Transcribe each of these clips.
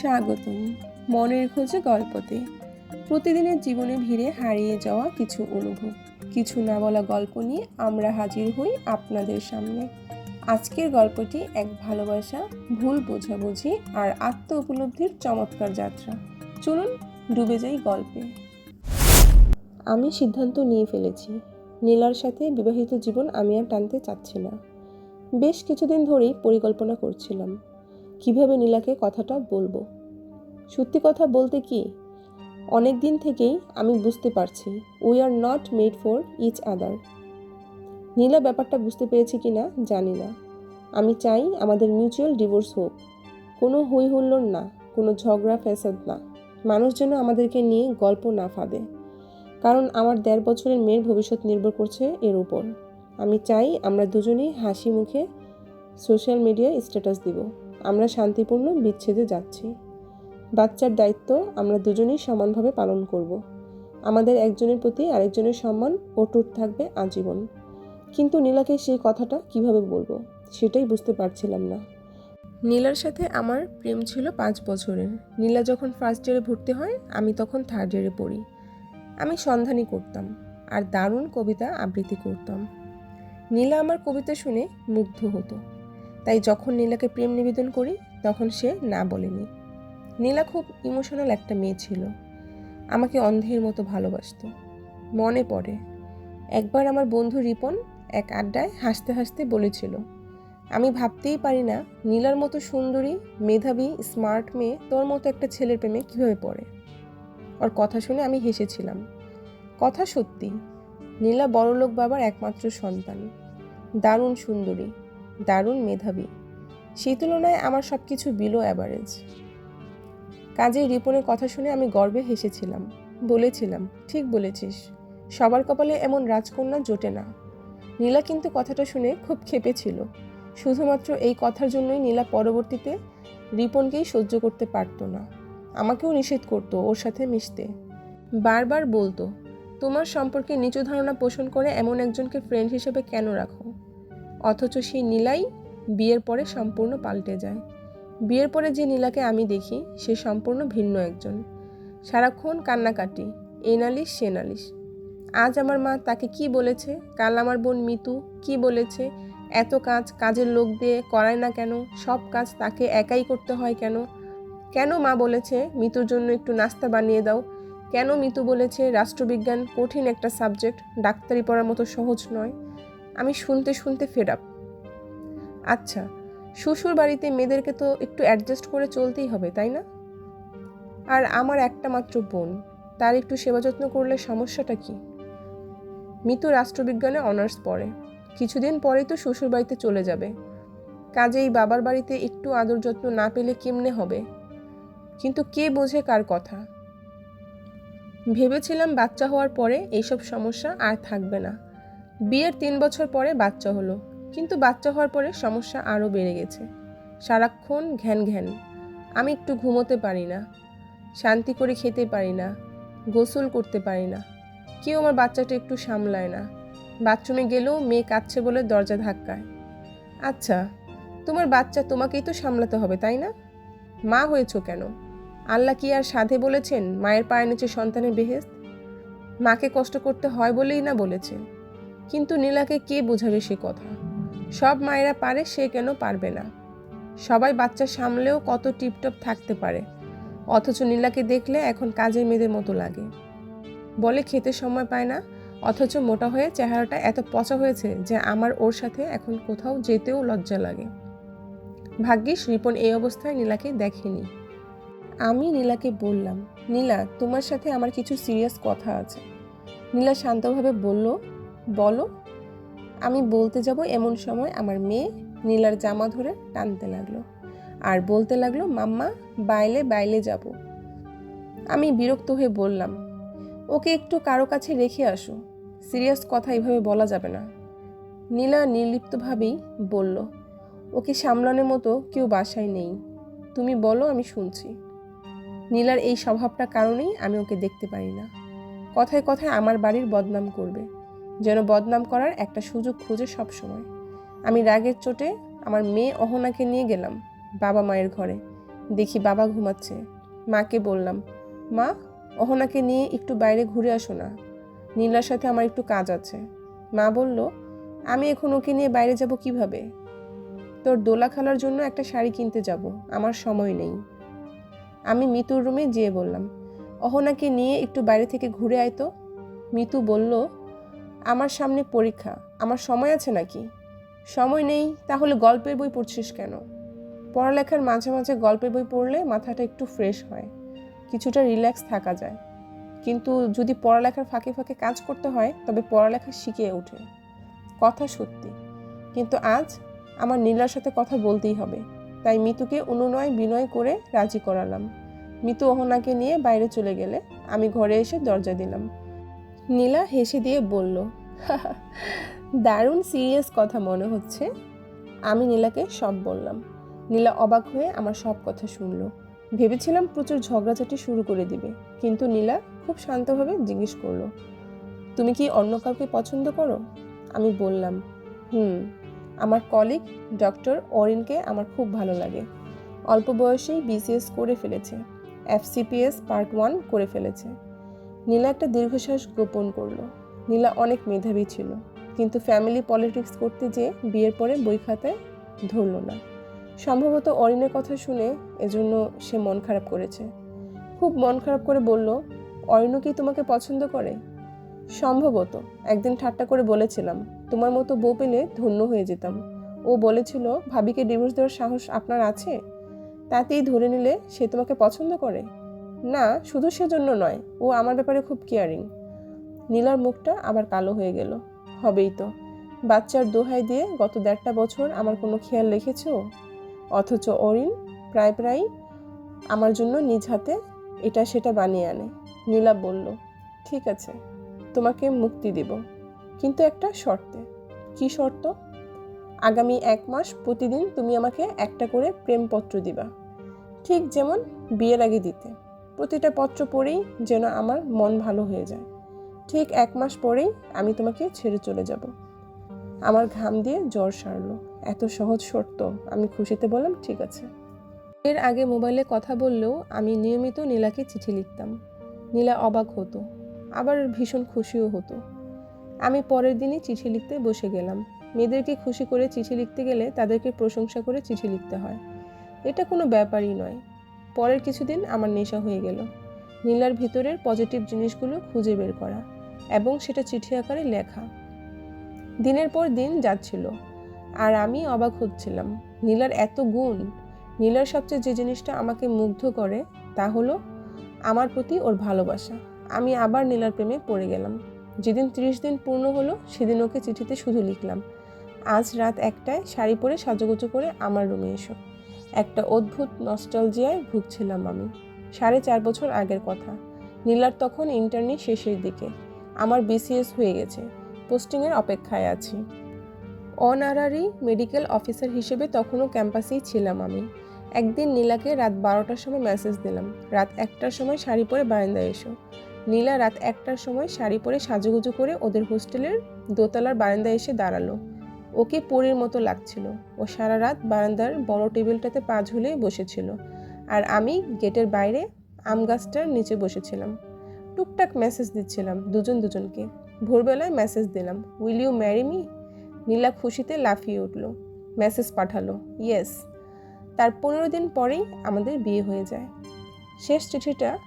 স্বাগতম মনের খোঁজে গল্পতে। প্রতিদিনের জীবনে ভিড়ে হারিয়ে যাওয়া কিছু অনুভব। কিছু না বলা গল্প নিয়ে আমরা হাজির হই আপনাদের সামনে। আজকের গল্পটি এক ভালোবাসা, ভুল বোঝাবুঝি আর আত্ম উপলব্ধির চমৎকার যাত্রা। চলুন ডুবে যাই গল্পে। আমি সিদ্ধান্ত নিয়ে ফেলেছি। নীলার সাথে বিবাহিত জীবন আমি আর টানতে চাচ্ছি না। বেশ কিছুদিন ধরেই পরিকল্পনা করছিলাম। কীভাবে নীলাকে কথাটা বলব? সত্যি কথা বলতে কি, অনেক দিন থেকেই আমি বুঝতে পারছি we are not made for each other Neela ব্যাপারটা বুঝতে পেরেছি কি না, জানি না। আমি চাই আমাদের মিউচুয়াল ডিভোর্স হোক। কোনো হই হুল্লোড় না, কোনো ঝগড়া, ফ্যাসাদ না। মানুষ যেন আমাদেরকে নিয়ে গল্প না ফাঁদে। কারণ আমার দেড় বছরের মেয়ের ভবিষ্যৎ নির্ভর করছে এর উপর। আমি চাই আমরা দুজনেই হাসি মুখে সোশ্যাল মিডিয়ায় স্ট্যাটাস দিব। আমরা শান্তিপূর্ণ বিচ্ছেদে যাচ্ছি। বাচ্চার দায়িত্ব আমরা দুজনেই সমানভাবে পালন করব। আমাদের একজনের প্রতি আরেকজনের সম্মান অটুট থাকবে আজীবন। কিন্তু নীলাকে সেই কথাটা কীভাবে বলব, সেটাই বুঝতে পারছিলাম না। নীলার সাথে আমার প্রেম ছিল পাঁচ বছরের। নীলা যখন ফার্স্ট ইয়ারে ভর্তি হয়, আমি তখন থার্ড ইয়ারে পড়ি। আমি সন্ধানী করতাম আর দারুণ কবিতা আবৃত্তি করতাম। নীলা আমার কবিতা শুনে মুগ্ধ হতো। তাই যখন নীলাকে প্রেম নিবেদন করি, তখন সে না বলেনি। নীলা খুব ইমোশনাল একটা মেয়ে ছিল। আমাকে অন্ধের মতো ভালোবাসতো। মনে পড়ে, একবার আমার বন্ধু রিপন এক আড্ডায় হাসতে হাসতে বলেছিল, আমি ভাবতেই পারি না, নীলার মতো সুন্দরী, মেধাবী স্মার্ট মেয়ে তোর মতো একটা ছেলের প্রেমে কীভাবে পড়ে? ওর কথা শুনে আমি হেসেছিলাম। কথা সত্যি, নীলা বড়লোক বাবার একমাত্র সন্তান। দারুণ সুন্দরী। দারুণ মেধাবী। সেই তুলনায় আমার সব কিছু বিলো অ্যাভারেজ কাজেই রিপনের কথা শুনে আমি গর্বে হেসেছিলাম। বলেছিলাম, ঠিক বলেছিস। সবার কপালে এমন রাজকন্যা জোটে না। নীলা কিন্তু কথাটা শুনে খুব ক্ষেপেছিল শুধুমাত্র এই কথার জন্যই নীলা পরবর্তীতে রিপনকেই সহ্য করতে পারতো না। আমাকেও নিষেধ করতো ওর সাথে মিশতে। বারবার বলতো, তোমার সম্পর্কে নিচু ধারণা পোষণ করে এমন একজনকে ফ্রেন্ড হিসেবে কেন রাখো? অথচ সেই নীলাই বিয়ের পরে সম্পূর্ণ পাল্টে যায়। বিয়ের পরে যে নীলাকে আমি দেখি, সে সম্পূর্ণ ভিন্ন একজন। সারাক্ষণ কান্নাকাটি, এ নালিশ, সে নালিশ। আজ আমার মা তাকে কি বলেছে? কাল আমার বোন মিতু কি বলেছে? এত কাজ কাজের লোক দিয়ে করায় না কেন? সব কাজ তাকে একাই করতে হয় কেন? কেন মা বলেছে, মিতুর জন্য একটু নাস্তা বানিয়ে দাও কেন মিতু বলেছে, রাষ্ট্রবিজ্ঞান কঠিন একটা সাবজেক্ট, ডাক্তারি পড়ার মতো সহজ নয় আমি শুনতে শুনতে ফেড আপ আচ্ছা শ্বশুর বাড়িতে মেয়েদেরকে তো একটু অ্যাডজাস্ট করে চলতেই হবে, তাই না? আর আমার একটা মাত্র বোন, তার একটু সেবা যত্ন করলে সমস্যাটা কি? মিতু রাষ্ট্রবিজ্ঞানে অনার্স পড়ে। কিছুদিন পরেই তো শ্বশুর বাড়িতে চলে যাবে। কাজেই বাবার বাড়িতে একটু আদর যত্ন না পেলে কেমনে হবে? কিন্তু কে বোঝে কার কথা? ভেবেছিলাম বাচ্চা হওয়ার পরে এইসব সমস্যা আর থাকবে না। বিয়ের তিন বছর পরে বাচ্চা হলো, কিন্তু বাচ্চা হওয়ার পরে সমস্যা আরও বেড়ে গেছে। সারাক্ষণ ঘ্যান ঘ্যান। আমি একটু ঘুমোতে পারি না, শান্তি করে খেতে পারি না, গোসল করতে পারি না। কেউ আমার বাচ্চাটা একটু সামলায় না। বাথরুমে গেলেও মেয়ে কাঁদছে বলে দরজা ধাক্কায়। আচ্ছা তোমার বাচ্চা তোমাকেই তো সামলাতে হবে, তাই না? মা হয়েছ কেন? আল্লাহ কি আর সাধে বলেছেন, মায়ের পায়ের নিচে সন্তানের বেহেস্ত মাকে কষ্ট করতে হয় বলেই না বলেছে। কিন্তু নীলাকে কে বোঝাবে সে কথা? সব মায়েরা পারে, সে কেন পারবে না? সবাই বাচ্চা সামলেও কত টিপটপ থাকতে পারে। অথচ নীলাকে দেখলে এখন কাজের মেয়েদের মতো লাগে। বলে খেতে সময় পায় না, অথচ মোটা হয়ে চেহারাটা এত পচা হয়েছে যে আমার ওর সাথে এখন কোথাও যেতেও লজ্জা লাগে। ভাগ্যিস রিপন এই অবস্থায় নীলাকে দেখেনি। আমি নীলাকে বললাম, নীলা, তোমার সাথে আমার কিছু সিরিয়াস কথা আছে। নীলা শান্তভাবে বলল বলো, আমি বলতে যাব এমন সময় আমার মেয়ে নীলার জামা ধরে টানতে লাগল। আর বলতে লাগল, মাম্মা, বাইলে বাইলে যাব। আমি বিরক্ত হয়ে বললাম, ওকে একটু কারও কাছে রেখে আসো। সিরিয়াস কথা এভাবে বলা যাবে না। নীলা নির্লিপ্তভাবেই বলল, ওকে সামলানোর মতো কেউ বাসায় নেই। তুমি বলো, আমি শুনছি। নীলার এই স্বভাবটা কারণেই আমি ওকে দেখতে পারি না। কথায় কথায় আমার বাড়ির বদনাম করবে। যেন বদনাম করার একটা সুযোগ খুঁজে সবসময়। আমি রাগের চোটে আমার মেয়ে অহনাকে নিয়ে গেলাম বাবা মায়ের ঘরে। দেখি বাবা ঘুমাচ্ছে। মাকে বললাম, মা, অহনাকে নিয়ে একটু বাইরে ঘুরে আসো না। নীলার সাথে আমার একটু কাজ আছে। মা বলল, আমি এখন ওকে নিয়ে বাইরে যাব কীভাবে? তোর দোলা খেলার জন্য একটা শাড়ি কিনতে যাব, আমার সময় নেই। আমি মিতুর রুমে যেয়ে বললাম, অহনাকে নিয়ে একটু বাইরে থেকে ঘুরে আয় তো। মিতু বলল আমার সামনে পরীক্ষা, আমার সময় আছে নাকি? সময় নেই, তাহলে গল্পের বই পড়ছিস কেন? পড়ালেখার মাঝে মাঝে গল্পের বই পড়লে মাথাটা একটু ফ্রেশ হয়, কিছুটা রিল্যাক্স থাকা যায়। কিন্তু যদি পড়ালেখার ফাঁকে ফাঁকে কাজ করতে হয়, তবে পড়ালেখা শিখে ওঠে। কথা সত্যি, কিন্তু আজ আমার নীলার সাথে কথা বলতেই হবে, তাই মিতুকে অনুনয় বিনয় করে রাজি করালাম। মিতু অহনাকে নিয়ে বাইরে চলে গেলে আমি ঘরে এসে দরজা দিলাম। নীলা হেসে দিয়ে বলল, দারুণ সিরিয়াস কথা মনে হচ্ছে। আমি নীলাকে সব বললাম। নীলা অবাক হয়ে আমার সব কথা শুনলো। ভেবেছিলাম প্রচুর ঝগড়াঝাটি শুরু করে দিবে, কিন্তু নীলা খুব শান্তভাবে জিজ্ঞেস করল, তুমি কি অন্য কাউকে পছন্দ করো? আমি বললাম, হুম, আমার কলিগ ডক্টর অরিনকে আমার খুব ভালো লাগে। অল্প বয়সেই বিসিএস করে ফেলেছে এফসিপিএস পার্ট ওয়ান করে ফেলেছে। নীলা একটা দীর্ঘশ্বাস গোপন করল। নীলা অনেক মেধাবী ছিল, কিন্তু ফ্যামিলি পলিটিক্স করতে যেয়ে বিয়ের পরে বই খাতায় ধরলো না। সম্ভবত অরিনের কথা শুনে এজন্য সে মন খারাপ করেছে। খুব মন খারাপ করে বলল অরিনও কি তোমাকে পছন্দ করে? সম্ভবত, একদিন ঠাট্টা করে বলেছিলাম, তোমার মতো বউ পেলে ধন্য হয়ে যেতাম। ও বলেছিল, ভাবিকে ডিভোর্স দেওয়ার সাহস আপনার আছে? তাতেই ধরে নিলে সে তোমাকে পছন্দ করে? না, শুধু সেজন্য নয়, ও আমার ব্যাপারে খুব কেয়ারিং নীলার মুখটা আবার কালো হয়ে গেল। হবেই তো। বাচ্চার দোহাই দিয়ে গত দেড়টা বছর আমার কোনো খেয়াল রেখেছ? অথচ অরিন প্রায় প্রায় আমার জন্য নিজ হাতে এটা সেটা বানিয়ে আনে। নীলা বলল, ঠিক আছে, তোমাকে মুক্তি দিব। কিন্তু একটা শর্তে। কি শর্ত? আগামী এক মাস প্রতিদিন তুমি আমাকে একটা করে প্রেমপত্র দিবা। ঠিক যেমন বিয়ের আগে দিতে। প্রতিটা পত্র পড়েই যেন আমার মন ভালো হয়ে যায়। ঠিক এক মাস পরেই আমি তোমাকে ছেড়ে চলে যাব। আমার ঘাম দিয়ে জ্বর সারলো। এত সহজ শর্ত, আমি খুশিতে বললাম, ঠিক আছে। এর আগে মোবাইলে কথা বললেও আমি নিয়মিত নীলাকে চিঠি লিখতাম। নীলা অবাক হতো, আবার ভীষণ খুশিও হতো। আমি পরের দিনই চিঠি লিখতে বসে গেলাম। মেয়েদেরকে খুশি করে চিঠি লিখতে গেলে তাদেরকে প্রশংসা করে চিঠি লিখতে হয়। এটা কোনো ব্যাপারই নয়। পরের কিছুদিন আমার নেশা হয়ে গেল। নীলার ভিতরের পজিটিভ জিনিসগুলো খুঁজে বের করা এবং সেটা চিঠি আকারে লেখা। দিনের পর দিন যাচ্ছিল আর আমি অবাক হচ্ছিলাম। নীলার এত গুণ। নীলার সবচেয়ে যে জিনিসটা আমাকে মুগ্ধ করে তা হলো আমার প্রতি ওর ভালোবাসা। আমি আবার নীলার প্রেমে পড়ে গেলাম। যেদিন ত্রিশ দিন পূর্ণ হলো সেদিন ওকে চিঠিতে শুধু লিখলাম, আজ রাত একটায় শাড়ি পরে সাজুগুজু করে আমার রুমে এসো। একটা অদ্ভুত নস্টালজিয়ায় ভুগছিলাম আমি। সাড়ে চার বছর আগের কথা। নীলার তখন ইন্টারনি শেষের দিকে। আমার বিসিএস হয়ে গেছে। পোস্টিংয়ের অপেক্ষায় আছি। অনারারি মেডিকেল অফিসার হিসেবে তখনও ক্যাম্পাসেই ছিলাম আমি। একদিন নীলাকে রাত বারোটার সময় মেসেজ দিলাম। রাত একটার সময় শাড়ি পরে বারান্দায় এসো। নীলা রাত একটার সময় শাড়ি পরে সাজুগুজু করে ওদের হোস্টেলের দোতলার বারান্দায় এসে দাঁড়াল। ওকে পরীর মতো লাগছিল। ও সারা রাত বারান্দার বড় টেবিলটাতে পা ঝুলে বসেছিল। আর আমি গেটের বাইরে আম গাছটার নিচে বসেছিলাম। টুকটাক মেসেজ দিচ্ছিলাম দুজন দুজনকে। ভোরবেলায় মেসেজ দিলাম will you marry me Neela খুশিতে লাফিয়ে উঠল। মেসেজ পাঠালো ইয়েস তার পনেরো দিন পরেই আমাদের বিয়ে হয়ে যায়। শেষ চিঠিটা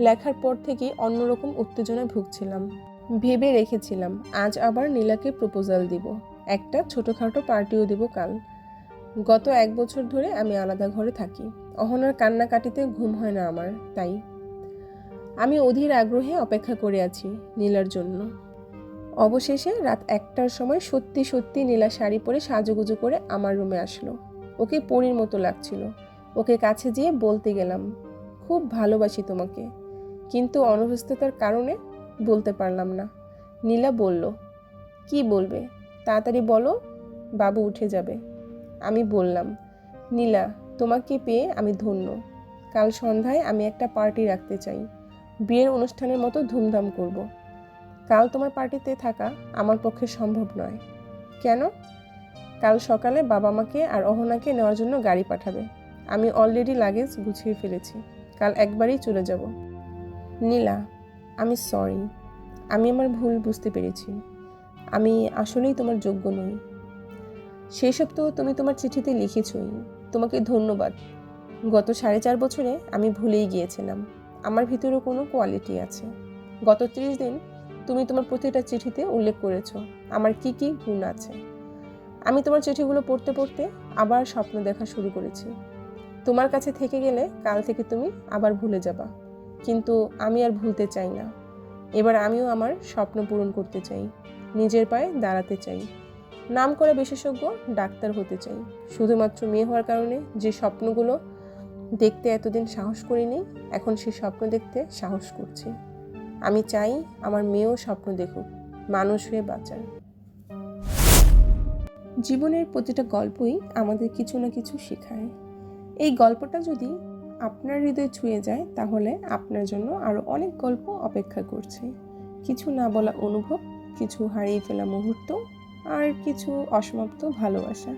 লেখার পর থেকেই অন্যরকম উত্তেজনায় ভুগছিলাম। ভেবে রেখেছিলাম, আজ আবার নীলাকে প্রপোজাল দিব। একটা ছোটোখাটো পার্টিও দিব কাল। গত এক বছর ধরে আমি আলাদা ঘরে থাকি। অহনার কান্নাকাটিতে ঘুম হয় না আমার, তাই। আমি অধীর আগ্রহে অপেক্ষা করে আছি নীলার জন্য। অবশেষে রাত একটার সময় সত্যি সত্যি নীলা শাড়ি পরে সাজুগুজু করে আমার রুমে আসলো। ওকে পরীর মতো লাগছিল। ওকে কাছে যেয়ে বলতে গেলাম, খুব ভালোবাসি তোমাকে। কিন্তু অনভ্যস্ততার কারণে বলতে পারলাম না। নীলা বলল, কি বলবে? তাড়াতাড়ি বলো, বাবু উঠে যাবে। আমি বললাম, নীলা, তোমাকে পেয়ে আমি ধন্য। কাল সন্ধ্যায় আমি একটা পার্টি রাখতে চাই। বিয়ের অনুষ্ঠানের মতো ধুমধাম করব। কাল তোমার পার্টিতে থাকা আমার পক্ষে সম্ভব নয়। কেন? কাল সকালে বাবা মাকে আর অহনাকে নেওয়ার জন্য গাড়ি পাঠাবে। আমি অলরেডি লাগেজ গুছিয়ে ফেলেছি। কাল একবারেই চলে যাব। নীলা, আমি সরি আমি আমার ভুল বুঝতে পেরেছি। আমি আসলেই তোমার যোগ্য নই। সেই সব তো তুমি তোমার চিঠিতে লিখেছই। তোমাকে ধন্যবাদ। গত সাড়ে চার বছরে আমি ভুলেই গিয়েছিলাম। আমার ভিতরেও কোনো কোয়ালিটি আছে। গত ত্রিশ দিন তুমি তোমার প্রতিটা চিঠিতে উল্লেখ করেছ। আমার কি কি গুণ আছে। আমি তোমার চিঠিগুলো পড়তে পড়তে আবার স্বপ্ন দেখা শুরু করেছি। তোমার কাছে থেকে গেলে কাল থেকে তুমি আবার ভুলে যাবা। কিন্তু আমি আর ভুলতে চাই না। এবার আমিও আমার স্বপ্ন পূরণ করতে চাই। নিজের পায়ে দাঁড়াতে চাই। নাম করা বিশেষজ্ঞ ডাক্তার হতে চাই। শুধুমাত্র মেয়ে হওয়ার কারণে যে স্বপ্নগুলো দেখতে এতদিন সাহস করিনি, এখন সে স্বপ্ন দেখতে সাহস করছি। আমি চাই আমার মেয়েও স্বপ্ন দেখুক, মানুষ হয়ে বাঁচার। জীবনের প্রতিটা গল্পই আমাদের কিছু না কিছু শেখায়। এই গল্পটা যদি আপনার হৃদয়ে ছুঁয়ে যায়, তাহলে আপনার জন্য আরও অনেক গল্প অপেক্ষা করছে। কিছু না বলা অনুভব কিছু হারিয়ে ফেলা মুহূর্ত আর কিছু অসমাপ্ত ভালোবাসা।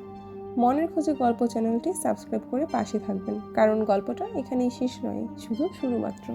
মনের খোঁজে গল্প চ্যানেলটি সাবস্ক্রাইব করে পাশে থাকবেন, কারণ গল্পটা এখানেই শেষ নয়, শুধু শুরু মাত্র